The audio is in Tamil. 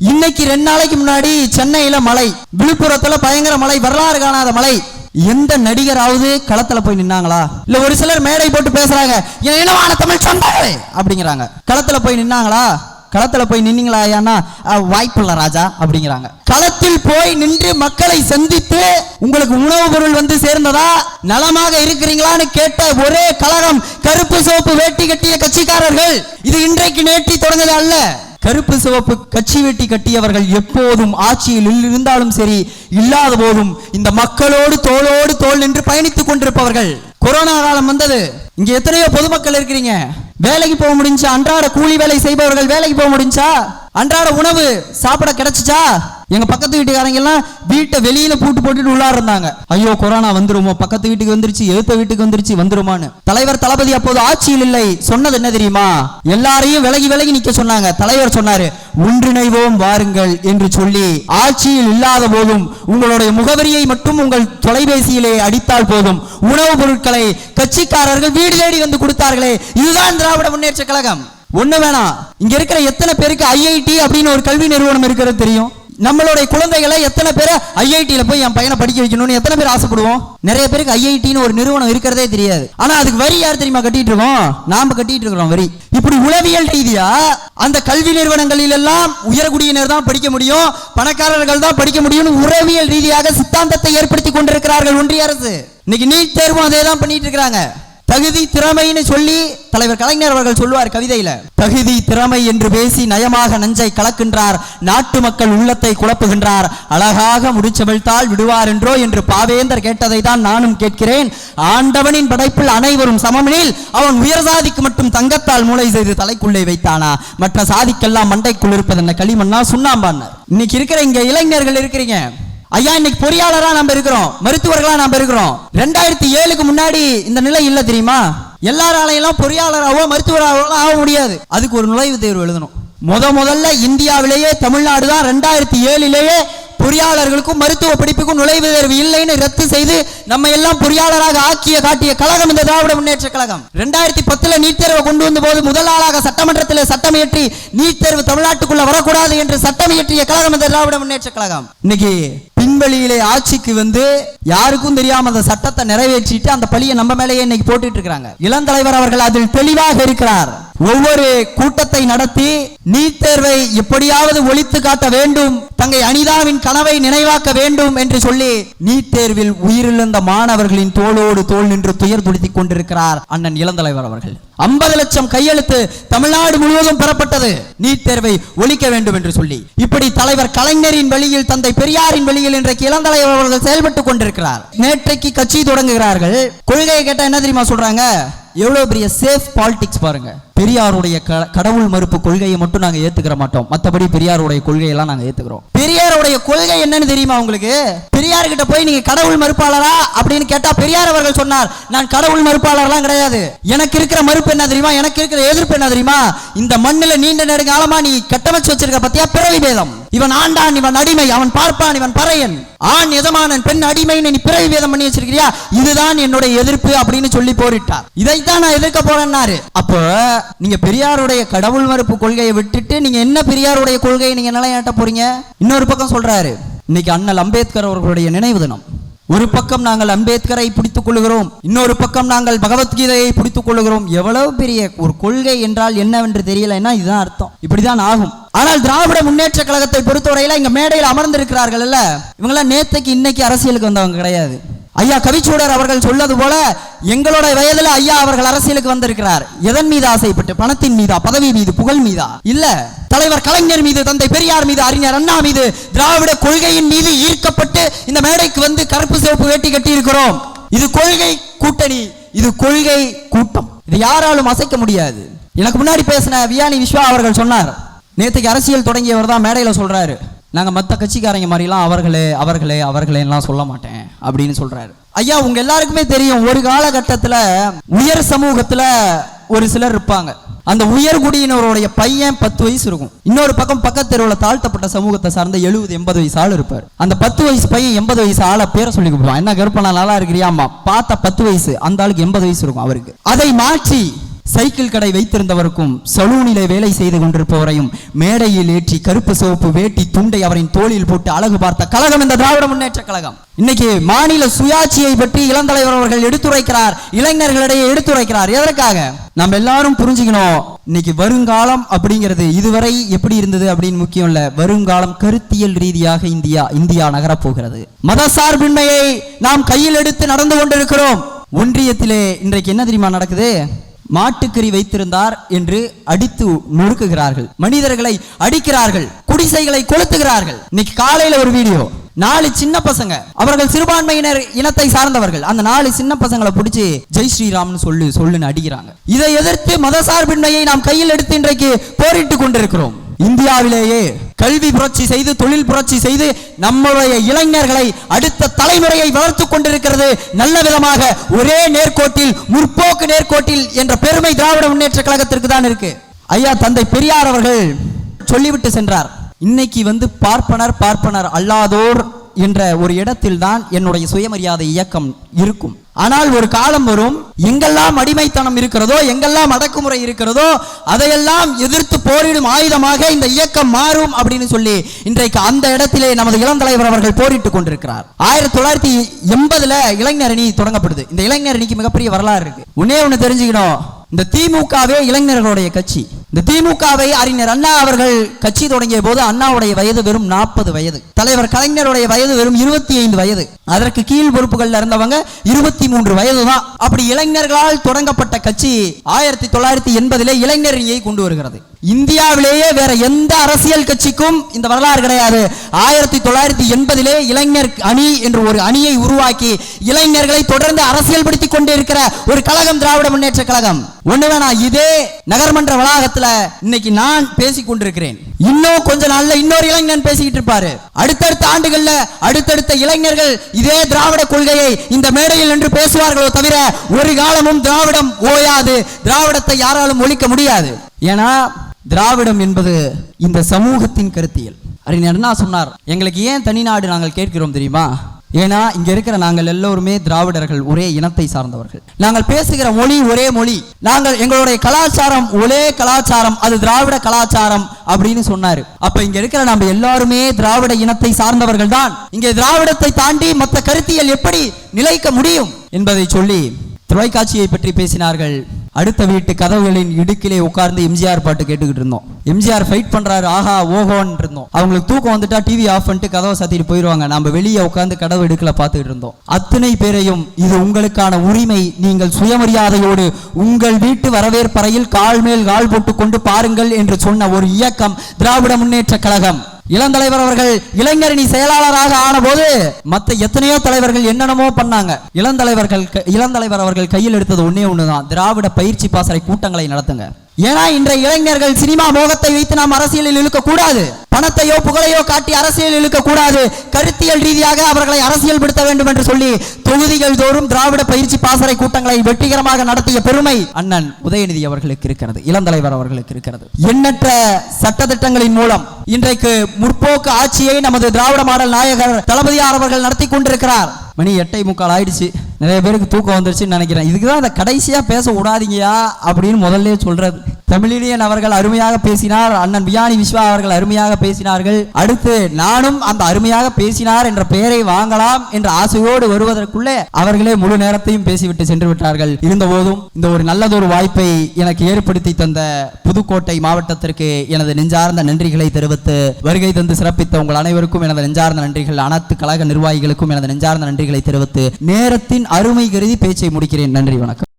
இன்னைக்கு ரெண்டு நாளைக்கு முன்னாடி சென்னையில மழை விழுப்புரத்துல பயங்கர மழை வரலாறு காணாத மழை. எந்த நடிகராவது களத்துல போய் நின்னாங்களா? இல்ல ஒரு சிலர் மேடை போட்டு பேசுறாங்க "என் இனமான தமிழ் சொந்தங்களே! அப்படிங்கிறாங்க. களத்துல போய் நின்னாங்களா? களத்துல போய் நின்னீங்களா ஐயான்னா வாய்ப்புள்ள ராஜா அப்படிங்கிறாங்க. களத்தில் போய் நின்று மக்களை சந்தித்து உங்களுக்கு உணவு பொருள் வந்து சேர்ந்ததா? நலமாக இருக்கிறீங்களான்னு கேட்ட ஒரே கழகம் கருப்பு சிவப்பு வேட்டி கட்டிய கட்சிக்காரர்கள் இது இன்றைக்கு நேற்றி தொடங்குது அல்ல. கருப்பு சிவப்பு கட்சி வெட்டி கட்டியவர்கள் எப்போதும் ஆட்சியில் இருந்தாலும் சரி இல்லாத போதும் இந்த மக்களோடு தோளோடு தோல் நின்று பயணித்துக் கொண்டிருப்பவர்கள். கொரோனா காலம் வந்தது. இங்க எத்தனையோ பொதுமக்கள் இருக்கிறீங்க. வேலைக்கு போக முடிஞ்சா அன்றாட கூலி வேலை செய்பவர்கள் வேலைக்கு போக முடிஞ்சா? அன்றாட உணவு சாப்பிட கிடைச்சுச்சா? எங்க பக்கத்து வீட்டுக்காரங்க எல்லாம் வீட்டை வெளியில பூட்டு போட்டுட்டு உள்ளார இருந்தாங்க. ஐயோ கொரோனா வந்துருமோ? பக்கத்து வீட்டுக்கு வந்துருச்சு எழுத்த வீட்டுக்கு வந்துருச்சு வந்துருமான்னு. தலைவர் தளபதி அப்போது ஆட்சியில் இல்லை. சொன்னது என்ன தெரியுமா? எல்லாரையும் விலகி விலகி நிக்க சொன்னாங்க. தலைவர் சொன்னாரு ஒன்றிணைவோம் வாருங்கள் என்று சொல்லி ஆட்சியில் இல்லாத போதும் உங்களுடைய முகவரியை மட்டும் உங்கள் தொலைபேசியிலே அடித்தால் போதும். உணவுப் பொருட்களை கட்சிக்காரர்கள் வீடு தேடி வந்து கொடுத்தார்களே. இதுதான் திராவிட முன்னேற்ற கழகம். ஒண்ணு வேணாம். இங்க இருக்கிற எத்தனை பேருக்கு ஐஐடி அப்படின்னு ஒரு கல்வி நிறுவனம் இருக்கிறது தெரியும்? நம்மளுடைய குழந்தைகளை எத்தனை பேர் ஐஐடியில் போய் என் பையனை படிக்க வைக்கணும்னு எத்தனை பேர் ஆசைப்படுவோம்? நிறைய பேருக்கு ஐஐடின்னு ஒரு நிறுவனம் இருக்கிறதே தெரியாது. ஆனா அதுக்கு வரி யார் தெரியுமா கட்டிட்டு இருக்கோம்? நாம கட்டிட்டு இருக்கிறோம் வரி. இப்படி உளவியல் ரீதியா அந்த கல்வி நிறுவனங்களில் எல்லாம் உயர்குடியினர் தான் படிக்க முடியும் பணக்காரர்கள் தான் படிக்க முடியும்னு உறவியல் ரீதியாக சித்தாந்தத்தை ஏற்படுத்தி கொண்டிருக்கிறார்கள் ஒன்றிய அரசு. இன்னைக்கு நீட் தேர்வும் அதே தான் பண்ணிட்டு இருக்கிறாங்க. தகுதி திறமைன்னு சொல்லி தலைவர் கலைஞர் அவர்கள் சொல்லுவார் கவிதையில. தகுதி திறமை என்று பேசி நயமாக நஞ்சை கலக்கின்றார் நாட்டு மக்கள் உள்ளத்தை குழப்புகின்றார். அழகாக முடிச்சவிழ்த்தால் விடுவார் என்றோ என்று பாவேந்தர் கேட்டதை தான் நானும் கேட்கிறேன். ஆண்டவனின் படைப்பில் அனைவரும் சமமெனில் அவன் உயர் சாதிக்கு மட்டும் தங்கத்தால் மூளை செய்து தலைக்குள்ளே வைத்தானா? மற்ற சாதிக்கெல்லாம் மண்டைக்குள் இருப்பது என்ன களிமண்ணா? சுண்ணாம்பான்னார். இன்னைக்கு இருக்கிற இங்க இளைஞர்கள் இருக்கிறீங்க. ஐயா இன்னைக்கு பொறியாளரா நம்ம இருக்கிறோம். மருத்துவர்களா நம்ம இருக்கிறோம். ரெண்டாயிரத்தி ஏழுக்கு முன்னாடி இந்த நிலை இல்ல தெரியுமா? எல்லாராலையெல்லாம் பொறியாளராகவோ மருத்துவராகவோ ஆக முடியாது. அதுக்கு ஒரு நுழைவுத் தேர்வு எழுதணும். முத முதல்ல இந்தியாவிலேயே தமிழ்நாடு தான் ரெண்டாயிரத்தி ஏழிலேயே பொறியாளர்களுக்கும் மருத்துவ படிப்புக்கும் நுழைவு தேர்வு இல்லைன்னு ரத்து செய்து நம்ம எல்லாம் பொறியாளராக ஆக்கிய காட்டிய கழகம் இந்த திராவிட முன்னேற்ற கழகம். ரெண்டாயிரத்தி பத்துல நீட் தேர்வை கொண்டு வந்த போது முதல் ஆளாக சட்டமன்றத்தில் சட்டம் இயற்றி நீட் தேர்வு தமிழ்நாட்டுக்குள்ள வரக்கூடாது என்று சட்டம் இயற்றிய கழகம் இந்த திராவிட முன்னேற்ற கழகம். இன்னைக்கு பின்வழியிலே ஆட்சிக்கு வந்து யாருக்கும் தெரியாம அந்த சட்டத்தை நிறைவேற்றிட்டு அந்த பழியை நம்ம மேலேயே இன்னைக்கு போட்டுட்டு இருக்கிறாங்க. இளந்தலைவர் அவர்கள் அதில் தெளிவாக இருக்கிறார். ஒவ்வொரு கூட்டத்தை நடத்தி நீட் தேர்வை எப்படியாவது ஒழித்து காட்ட வேண்டும் தங்கை அனிதாவின் கனவை நினைவாக்க வேண்டும் என்று சொல்லி நீட் தேர்வில் உயிரிழந்த மாணவர்களின் தோளோடு தோள் நின்று துயர் துடித்துக் கொண்டிருக்கிறார் அண்ணன் இளந்தலைவர் அவர்கள். ஐம்பது லட்சம் கையெழுத்து தமிழ்நாடு முழுவதும் பெறப்பட்டது. நீட் தேர்வை ஒழிக்க வேண்டும் என்று சொல்லி. இப்படி தலைவர் கலைஞரின் வழியில் தந்தை பெரியாரின் வழியில் இன்றைக்கு இளந்தலைவர் அவர்கள் செயல்பட்டுக் கொண்டிருக்கிறார். நேற்றைக்கு கட்சி தொடங்குகிறார்கள். கொள்கையை கேட்டா என்ன தெரியுமா சொல்றாங்க? எவ்வளோ பெரிய சேஃப் பாலிடிக்ஸ் பாருங்க. பெரியாருடைய கடவுள் மறுப்பு கொள்கையை மட்டும் நாங்கள் ஏத்துக்கிற மாட்டோம். மற்றபடி பெரியாருடைய கொள்கையெல்லாம் நாங்கள் ஏத்துக்கிறோம். பெரியாருடைய கொள்கை என்னன்னு தெரியுமா உங்களுக்கு? பெரியார் கிட்ட போய் நீங்க கடவுள் மறுப்பாளரா அப்படின்னு கேட்டா பெரியார் அவர்கள் சொன்னார் நான் கடவுள் மறுப்பாளர்லாம் கிடையாது. எனக்கு இருக்கிற மறுப்பு என்ன தெரியுமா? எனக்கு இருக்கிற எதிர்ப்பு என்ன தெரியுமா? இந்த மண்ணில் நீண்ட நெடுங்காலமா நீ கட்டமைச்சு வச்சிருக்க பத்தியா பிறவி பேதம் இவன் ஆண்டான் இவன் அடிமை அவன் பார்ப்பான் இவன் பறையன். ஆண் எதமானன் பெண் அடிமைன்னு நீ பிறவி வேதம் பண்ணி வச்சிருக்கிறியா? இதுதான் என்னுடைய எதிர்ப்பு அப்படின்னு சொல்லி போரிட்டார். இதைத்தான் நான் எதிர்க்க போறேன்னாரு. அப்போ நீங்க பெரியாருடைய கடவுள் மறுப்பு கொள்கையை விட்டுட்டு நீங்க என்ன பெரியாருடைய கொள்கையை நீங்க நிலையாட்ட போறீங்க? இன்னொரு பக்கம் சொல்றாரு. இன்னைக்கு அண்ணல் அம்பேத்கர் அவர்களுடைய நினைவு தினம். ஒரு பக்கம் நாங்கள் அம்பேத்கரை பிடித்துக் கொள்கிறோம் இன்னொரு பக்கம் நாங்கள் பகவத்கீதையை பிடித்துக் கொள்கிறோம் எவ்வளவு பெரிய ஒரு கொள்கை என்றால் என்னவென்று தெரியலைன்னா இதுதான் அர்த்தம். இப்படிதான் ஆகும். ஆனால் திராவிட முன்னேற்ற கழகத்தை பொறுத்தவரையில இங்க மேடையில் அமர்ந்திருக்கிறார்கள் இல்ல இவங்கெல்லாம் நேத்தைக்கு இன்னைக்கு அரசியலுக்கு வந்தவங்க கிடையாது. ஐயா கவிச்சூடர் அவர்கள் சொல்லது போல எங்களோட வயதுல ஐயா அவர்கள் அரசியலுக்கு வந்திருக்கிறார். எதன் மீது ஆசைப்பட்டு? பணத்தின் மீதா? பதவி மீது? புகழ் மீதா? இல்ல. தலைவர் கலைஞர் மீது தந்தை பெரியார் மீது அறிஞர் அண்ணா மீது திராவிட கொள்கையின் மீது ஈர்க்கப்பட்டு இந்த மேடைக்கு வந்து கருப்பு சிவப்பு வேட்டி கட்டி இருக்கிறோம் இது கொள்கை கூட்டணி. இது கொள்கை கூட்டம். இது யாராலும் அசைக்க முடியாது. எனக்கு முன்னாடி பேசின வியானி விஸ்வா அவர்கள் சொன்னார் நேற்றுக்கு அரசியல் தொடங்கியவர் தான் மேடையில் சொல்கிறாரு நாங்கள் மற்ற கட்சிக்காரங்க மாதிரிலாம் அவர்களே அவர்களே அவர்களேலாம் சொல்ல மாட்டேன் அப்படின்னு சொல்கிறாரு ஐயா உங்கள் எல்லாருக்குமே தெரியும் ஒரு காலகட்டத்தில் உயர் சமூகத்தில் ஒரு சிலர் இருப்பாங்க. அந்த உயர்குடியினருடைய பையன் பத்து வயசு இருக்கும். இன்னொரு பக்கம் பக்கத்து தாழ்த்தப்பட்ட சமூகத்தை சார்ந்த எழுபது எண்பது வயசு ஆள் இருப்பார். அந்த பத்து வயசு பையன் எண்பது வயசு ஆளை பேரை சொல்லி கூப்பிடுவான் என்ன கருப்பனா நல்லா இருக்கிறியாமா பார்த்த பத்து வயசு அந்த ஆளுக்கு எண்பது வயசு இருக்கும் அவருக்கு. அதை மாற்றி சைக்கிள் கடை வைத்திருந்தவருக்கும் சலூனிலே வேலை செய்து கொண்டிருப்பவரையும் மேடையில் ஏற்றி கருப்பு சிவப்பு வேட்டி துண்டை அவரின் தோளில் போட்டு அழகு பார்த்த கழகம் இந்த திராவிட முன்னேற்ற கழகம். இன்னைக்கு மாநில சுயாட்சியை பற்றி இளந்தலைவர் அவர்கள் எடுத்துரைக்கிறார் இளைஞர்களிடையே எடுத்துரைக்கிறார். எதற்காக? நம்ம எல்லாரும் புரிஞ்சுக்கணும் இன்னைக்கு வருங்காலம் அப்படிங்கிறது இதுவரை எப்படி இருந்தது அப்படின்னு முக்கியம் இல்ல. வருங்காலம் கருத்தியல் ரீதியாக இந்தியா இந்தியா நகரப் போகிறது மதசார்பின்மையை நாம் கையில் எடுத்து நடந்து கொண்டிருக்கிறோம். ஒன்றியத்திலே இன்றைக்கு என்ன தெரியுமா நடக்குது? மாட்டுக்கறி வைத்திருந்தார் என்று அடித்து நொறுக்குகிறார்கள். மனிதர்களை அடிக்கிறார்கள் குடிசைகளை கொளுத்துகிறார்கள். இன்னைக்கு காலையில ஒரு வீடியோ. நாலு சின்ன பசங்க. அவர்கள் சிறுபான்மையினர் இனத்தை சார்ந்தவர்கள். அந்த நாலு சின்ன பசங்களை பிடிச்சி ஜெய் ஸ்ரீராம்னு சொல்லு சொல்லுன்னு அடிக்கிறாங்க. இதை எதிர்த்து மதசார்பின்மையை நாம் கையில் எடுத்து இன்றைக்கு போரிட்டு கொண்டிருக்கிறோம். இந்தியாவிலேயே கல்வி புரட்சி செய்து தொழில் புரட்சி செய்து நம்முடைய இளைஞர்களை அடுத்த தலைமுறையை வளர்த்து கொண்டிருக்கிறது. நல்ல விதமாக ஒரே நேர்கோட்டில் முற்போக்கு நேர்கோட்டில் என்ற பெருமை திராவிட முன்னேற்ற கழகத்திற்கு தான் இருக்கு. ஐயா தந்தை பெரியார் அவர்கள் சொல்லிவிட்டு சென்றார். இன்னைக்கு வந்து பார்ப்பனர் பார்ப்பனர் அல்லாதோர் என்ற ஒரு இடத்தில் தான் என்னுடைய சுயமரியாதை இயக்கம் இருக்கும். ஆனால் ஒரு காலம் வரும் எங்கெல்லாம் அடிமைத்தனம் இருக்கிறதோ எங்கெல்லாம் அடக்குமுறை இருக்கிறதோ அதையெல்லாம் எதிர்த்து போரிடும் ஆயுதமாக இந்த இயக்கம் மாறும் அப்படின்னு சொல்லி இன்றைக்கு அந்த இடத்திலே நமது இளந்தலைவர் அவர்கள் போரிட்டுக் கொண்டிருக்கிறார். ஆயிரத்தி தொள்ளாயிரத்தி எண்பதுல இளைஞர் அணி தொடங்கப்படுது. இந்த இளைஞர் அணிக்கு மிகப்பெரிய வரலாறு இருக்கு. ஒன்னே ஒன்று தெரிஞ்சுக்கணும். இந்த திமுகவே இளைஞர்களுடைய கட்சி. இந்த திமுகவை அறிஞர் அண்ணா அவர்கள் கட்சி தொடங்கிய போது அண்ணாவுடைய வயது வெறும் நாற்பது வயது. தலைவர் கலைஞருடைய வயது வெறும் இருபத்தி ஐந்து வயது. அதற்கு கீழ் பொறுப்புகள் இருந்தவங்க இருபத்தி மூன்று வயது தான் அப்படி இளைஞர்களால் தொடங்கப்பட்ட கட்சி ஆயிரத்தி தொள்ளாயிரத்தி எண்பதிலே இளைஞரணியை கொண்டு வருகிறது. இந்தியாவிலேயே வேற எந்த அரசியல் கட்சிக்கும் இந்த வரலாறு கிடையாது. ஆயிரத்தி தொள்ளாயிரத்தி எண்பதிலே இளைஞர் அணி என்று ஒரு அணியை உருவாக்கி இளைஞர்களை தொடர்ந்து அரசியல் படுத்திக் கொண்டிருக்கிற ஒரு கழகம் திராவிட முன்னேற்ற கழகம். ஒண்ணு வேணா இதே நகர்மன்ற வளாகத்துல இன்னைக்கு நான் பேசிக் கொண்டிருக்கிறேன். இன்னும் கொஞ்ச நாள்ல இன்னொரு இளைஞன் பேசிக்கிட்டு இருப்பாரு. அடுத்தடுத்த ஆண்டுகள்ல அடுத்தடுத்த இளைஞர்கள் இதே திராவிட கொள்கையை இந்த மேடையில் நின்று பேசுவார்களோ தவிர ஒரு காலமும் திராவிடம் ஓயாது. திராவிடத்தை யாராலும் ஒழிக்க முடியாது. ஏன்னா திராவிடம் என்பது இந்த சமூகத்தின் கருத்தியல். அறிஞர் என்ன சொன்னார் எங்களுக்கு ஏன் தனிநாடு நாங்கள் கேட்கிறோம் தெரியுமா? ஏன்னா இங்க இருக்கிற நாங்கள் எல்லோருமே திராவிடர்கள் ஒரே இனத்தை சார்ந்தவர்கள். நாங்கள் பேசுகிற மொழி ஒரே மொழி. நாங்கள் எங்களுடைய கலாச்சாரம் ஒரே கலாச்சாரம் அது திராவிட கலாச்சாரம் அப்படின்னு சொன்னாரு. அப்ப இங்க இருக்கிற நம்ம எல்லாருமே திராவிட இனத்தை சார்ந்தவர்கள் தான். இங்கே திராவிடத்தை தாண்டி மற்ற கருத்தியல் எப்படி நிலைக்க முடியும் என்பதை சொல்லி தொலைக்காட்சியை பற்றி பேசினார்கள் அடுத்த வீட்டு கதவுகளின் இடுக்கிலே உட்கார்ந்து எம்ஜிஆர் பாட்டு கேட்டுக்கிட்டு இருந்தோம். எம்ஜிஆர் ஃபைட் பண்றாரு ஆஹா ஓஹோன்னு இருந்தோம். அவங்களுக்கு தூக்கம் வந்துட்டா டிவி ஆஃப் பண்ணிட்டு கதவை சாத்திட்டு போயிடுவாங்க நம்ம வெளியே உட்கார்ந்து கதவு இடுக்கல பார்த்துக்கிட்டு இருந்தோம். அத்தனை பேரையும் இது உங்களுக்கான உரிமை. நீங்கள் சுயமரியாதையோடு உங்கள் வீட்டு வரவேற்பறையில் கால் மேல் கால் போட்டு கொண்டு பாருங்கள் என்று சொன்ன ஒரு இயக்கம் திராவிட முன்னேற்ற கழகம். இளந்தலைவர் அவர்கள் இளைஞரணி செயலாளராக ஆனபோது மத்த எத்தனையோ தலைவர்கள் என்னென்னமோ பண்ணாங்க. இளந்தலைவர்கள் க- இளந்தலைவர் அவர்கள் கையில் எடுத்தது ஒண்ணே ஒண்ணுதான். திராவிட பயிற்சி பாசறை கூட்டங்களை நடத்துங்க. ஏன்னா இன்றைய இளைஞர்கள் சினிமா மோகத்தை வைத்து நாம் அரசியலில் இழுக்க கூடாது பணத்தையோ புகழையோ காட்டி அரசியல் இழுக்கக்கூடாது. கருத்தியல் ரீதியாக அவர்களை அரசியல் படுத்த வேண்டும் என்று சொல்லி தொகுதிகள் தோறும் திராவிட பயிற்சி பாசறை கூட்டங்களை வெற்றிகரமாக நடத்திய பெருமை அண்ணன் உதயநிதி அவர்களுக்கு இருக்கிறது இளந்தலைவர் அவர்களுக்கு இருக்கிறது. எண்ணற்ற சட்டத்திட்டங்களின் மூலம் இன்றைக்கு முற்போக்கு ஆட்சியை நமது திராவிட மாடல் நாயகர் தளபதியார் அவர்கள் நடத்தி கொண்டிருக்கிறார். மணி எட்டை முக்கால் ஆயிடுச்சு. நிறைய பேருக்கு தூக்கம் வந்துருச்சுன்னு நினைக்கிறேன். இதுக்கு தான் அதை கடைசியா பேச விடாதீங்கயா அப்படின்னு முதல்ல சொல்கிறது தமிழிலியன் அவர்கள் அருமையாக பேசினார். அண்ணன் பியானி விஸ்வா அவர்கள் அருமையாக பேசினார்கள். அடுத்து நானும் அந்த அருமையாக பேசினார் என்ற பெயரை வாங்கலாம் என்ற ஆசையோடு வருவதற்குள்ளே அவர்களே முழு நேரத்தையும் பேசிவிட்டு சென்று விட்டார்கள். இருந்தபோதும் இந்த ஒரு நல்லதொரு வாய்ப்பை எனக்கு ஏற்படுத்தி தந்த புதுக்கோட்டை மாவட்டத்திற்கு எனது நெஞ்சார்ந்த நன்றிகளை தெரிவித்து வருகை தந்து சிறப்பித்த உங்கள் அனைவருக்கும் எனது நெஞ்சார்ந்த நன்றிகள் அனைத்து கழக நிர்வாகிகளுக்கும் எனது நெஞ்சார்ந்த நன்றிகளை தெரிவித்து நேரத்தின் அருமை கருதி பேச்சை முடிக்கிறேன். நன்றி வணக்கம்.